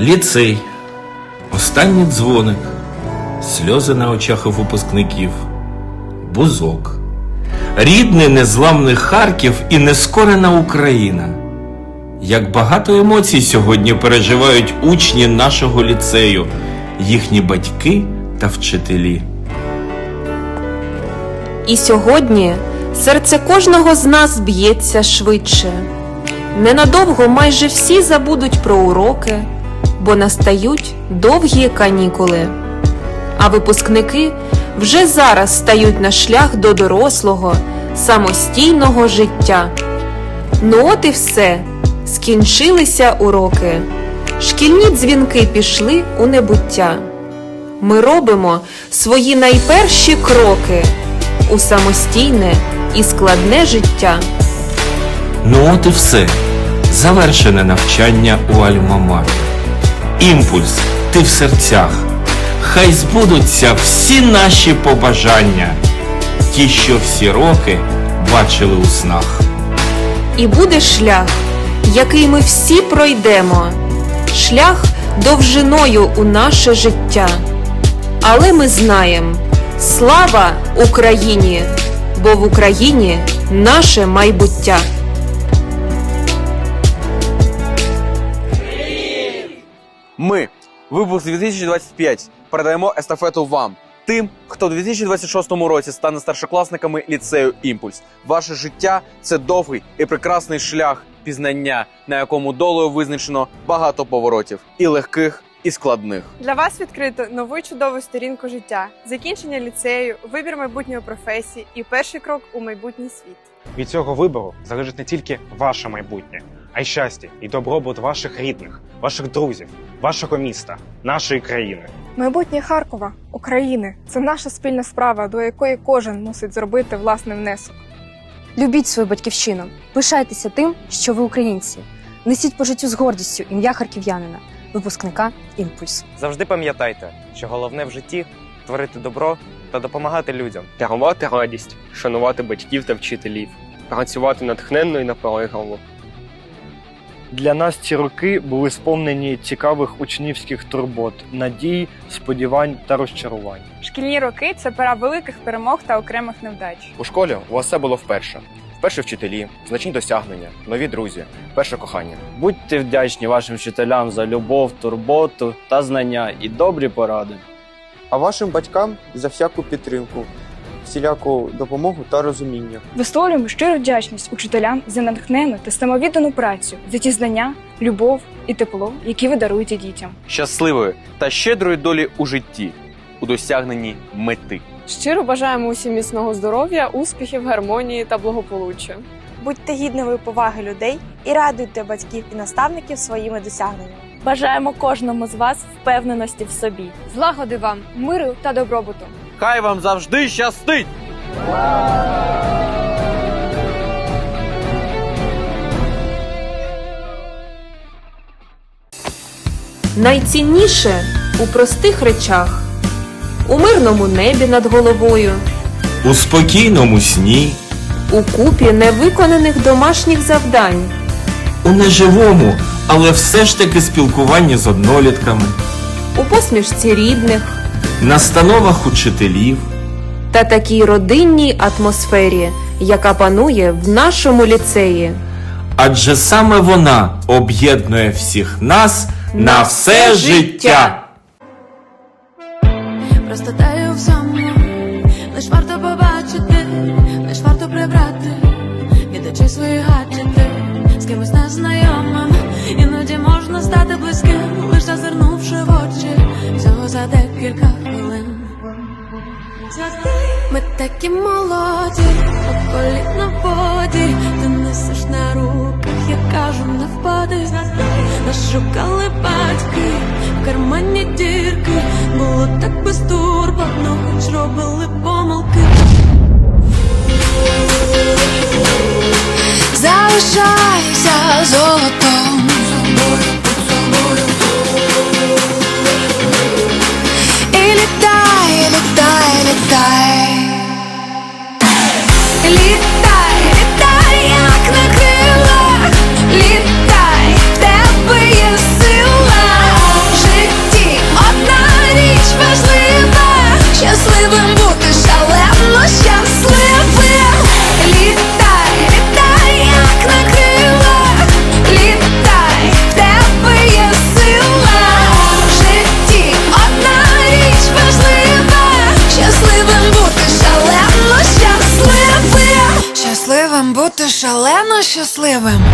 Ліцей. Останній дзвоник. Сльози на очах випускників. Бузок. Рідний незламний Харків і нескорена Україна. Як багато емоцій сьогодні переживають учні нашого ліцею, їхні батьки та вчителі. І сьогодні серце кожного з нас б'ється швидше. Ненадовго майже всі забудуть про уроки, бо настають довгі канікули. А випускники вже зараз стають на шлях до дорослого, самостійного життя. Ну от і все, скінчилися уроки. Шкільні дзвінки пішли у небуття. Ми робимо свої найперші кроки у самостійне і складне життя. Ну от і все. Завершене навчання у Альма-Матер. Імпульс, ти в серцях. Хай збудуться всі наші побажання, ті, що всі роки бачили у снах. І буде шлях, який ми всі пройдемо, шлях довжиною у наше життя. Але ми знаємо, слава Україні, бо в Україні наше майбуття. Ми, випуск 2025, передаємо естафету вам, тим, хто в 2026 році стане старшокласниками ліцею Імпульс. Ваше життя це довгий і прекрасний шлях пізнання, на якому долею визначено багато поворотів, і легких, і складних. Для вас відкрито нову чудову сторінку життя, закінчення ліцею, вибір майбутньої професії і перший крок у майбутній світ. Від цього вибору залежить не тільки ваше майбутнє, а й щастя і добробут ваших рідних, ваших друзів, вашого міста, нашої країни. Майбутнє Харкова, України це наша спільна справа, до якої кожен мусить зробити власний внесок. Любіть свою батьківщину, пишайтеся тим, що ви українці. Несіть по життю з гордістю ім'я харків'янина, випускника Імпульс. Завжди пам'ятайте, що головне в житті творити добро та допомагати людям. дарувати радість, шанувати батьків та вчителів, працювати натхненно і наполегливо. Для нас ці роки були сповнені цікавих учнівських турбот, надій, сподівань та розчарувань. Шкільні роки це пора великих перемог та окремих невдач. У школі у вас все було вперше. Вперше вчителі, значні досягнення, нові друзі, перше кохання. Будьте вдячні вашим вчителям за любов, турботу та знання і добрі поради. а вашим батькам за всяку підтримку, всіляку допомогу та розуміння. Висловлюємо щиру вдячність учителям за натхнену та самовіддану працю, за ті знання, любов і тепло, які ви даруєте дітям. Щасливої та щедрої долі у житті, у досягненні мети. Щиро бажаємо усім міцного здоров'я, успіхів, гармонії та благополуччя. Будьте гідними поваги людей і радуйте батьків і наставників своїми досягненнями. Бажаємо кожному з вас впевненості в собі. Злагоди вам, миру та добробуту. Хай вам завжди щастить! Найцінніше у простих речах, у мирному небі над головою, У спокійному сні, у купі невиконаних домашніх завдань, у неживому, але все ж таки спілкуванні з однолітками, у посмішці рідних настановах учителів. та такій родинній атмосфері, яка панує в нашому ліцеї. Адже саме вона об'єднує всіх нас на все життя. Просто такі молоді, по коліна воді, ти несеш на руках, я кажу, не впади. Нас шукали батьки, в кармані дірки, було так безтурботно, хоч робили помилки. Залишайся золотом. І літай. Літай, шалено щасливим.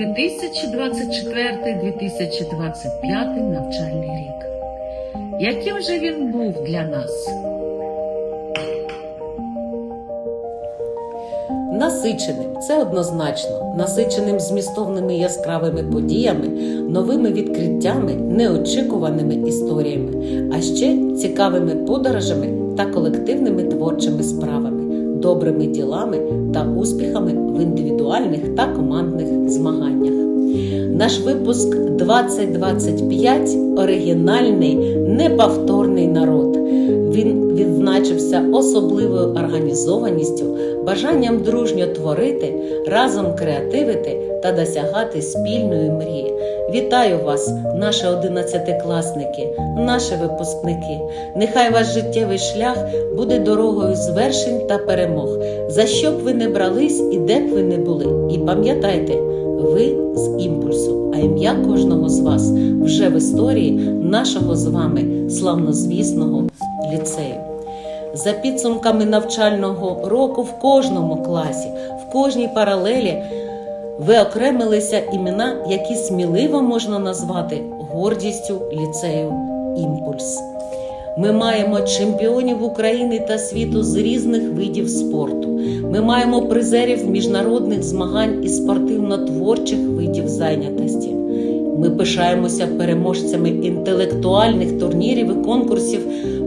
2024-2025 навчальний рік. Яким же він був для нас? Насиченим це однозначно, насиченим змістовними яскравими подіями, новими відкриттями, неочікуваними історіями, а ще цікавими подорожами та колективними творчими справами, добрими ділами та успіхами в індивідуальних та командних змаганнях. Наш випуск 2025 оригінальний, неповторний народ. Він відзначився особливою організованістю, бажанням дружньо творити, разом креативити та досягати спільної мрії. Вітаю вас, наші одинадцятикласники, наші випускники. Нехай ваш життєвий шлях буде дорогою звершень та перемог. За що б ви не брались і де б ви не були. І пам'ятайте, ви з імпульсу, а ім'я кожного з вас вже в історії нашого з вами славнозвісного ліцею. За підсумками навчального року в кожному класі, в кожній паралелі виокремилися імена, які сміливо можна назвати гордістю ліцею Імпульс. Ми маємо чемпіонів України та світу з різних видів спорту. Ми маємо призерів міжнародних змагань і спортивно-творчих видів зайнятості. Ми пишаємося переможцями інтелектуальних турнірів і конкурсів,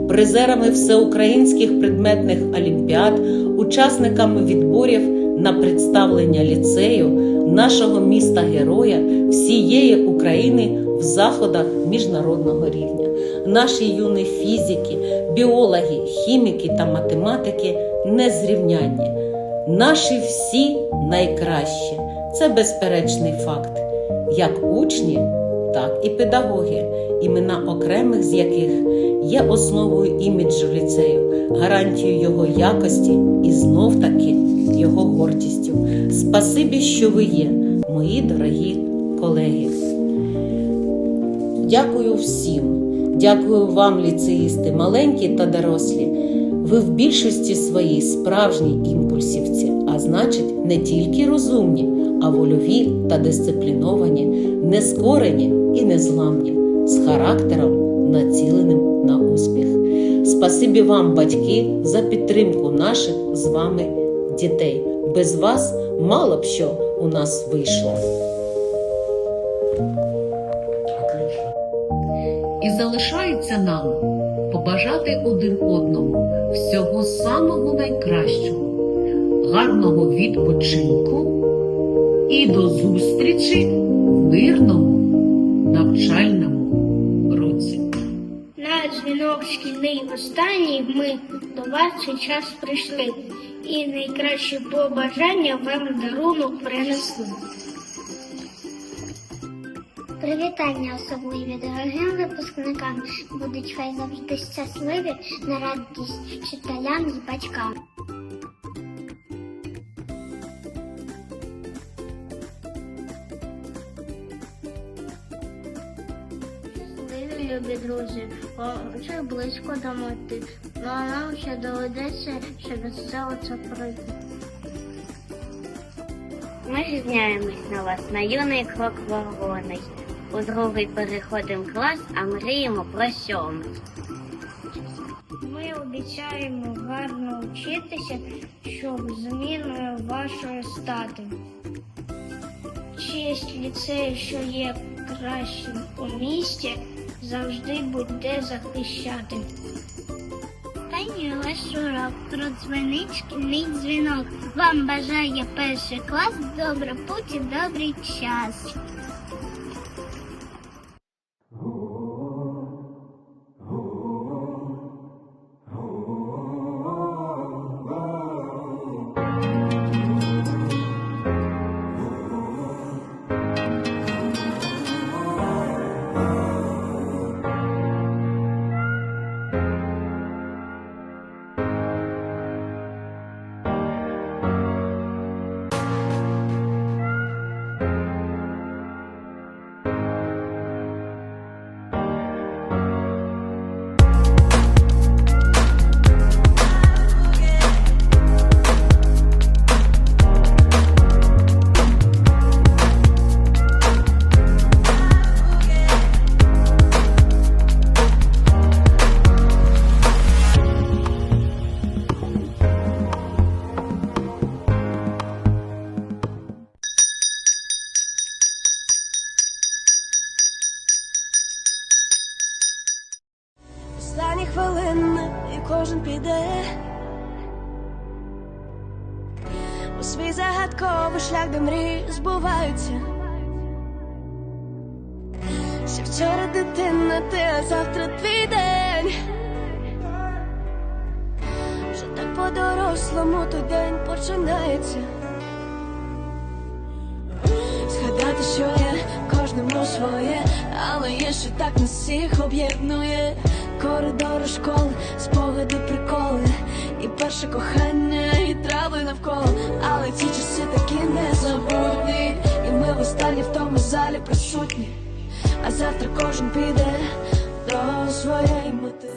призерами всеукраїнських предметних олімпіад, учасниками відборів на представлення ліцею, нашого міста героя, всієї України в заходах міжнародного рівня. Наші юні фізики, біологи, хіміки та математики незрівнянні. Наші всі найкращі. Це безперечний факт. Як учні, так і педагоги, імена окремих з яких є основою іміджу ліцею, гарантією його якості і знов таки його гордістю. Спасибі, що ви є, мої дорогі колеги. Дякую всім. Дякую вам, ліцеїсти, маленькі та дорослі. Ви в більшості своїй справжні імпульсівці, а значить, не тільки розумні, а вольові та дисципліновані, нескорені і незламні, з характером, націленим на успіх. Спасибі вам, батьки, за підтримку наших з вами дітей. Без вас мало б що у нас вийшло. І залишається нам побажати один одному всього самого найкращого, гарного відпочинку і до зустрічі в мирному навчальному дзвінок останній ми до вас цей час прийшли. І найкращі побажання вам дарунок принесли. Привітання особливі дорогим випускникам будуть хай завжди щасливі на радість вчителям і батькам. Любі друзі, хоче близько до мети, ну а нам ще доведеться, щоб все це пройти. Ми рівняємось на вас на юний крок вагоний. У другий переходимо клас, а мріємо про сьомий. Ми обіцяємо гарно вчитися, щоб зміною вашої стати. Честь ліцею, що є кращим у місті, завжди буде захищати. Та ваш урок продзвонить шкільний дзвінок. Вам бажає перший клас добре путь і добрий час. Загадковий шлях, де мрії збуваються. Ще вчора дитина, ти, а завтра твій день. Вже так по-дорослому той день починається. Згадати, що є кожному своє, але є, що так нас всіх об'єднує. Коридори школи, спогади, приколи, і перше кохання, і трави навколо. Але ці часи такі незабутні, і ми в останні в тому залі присутні. А завтра кожен піде до своєї мети.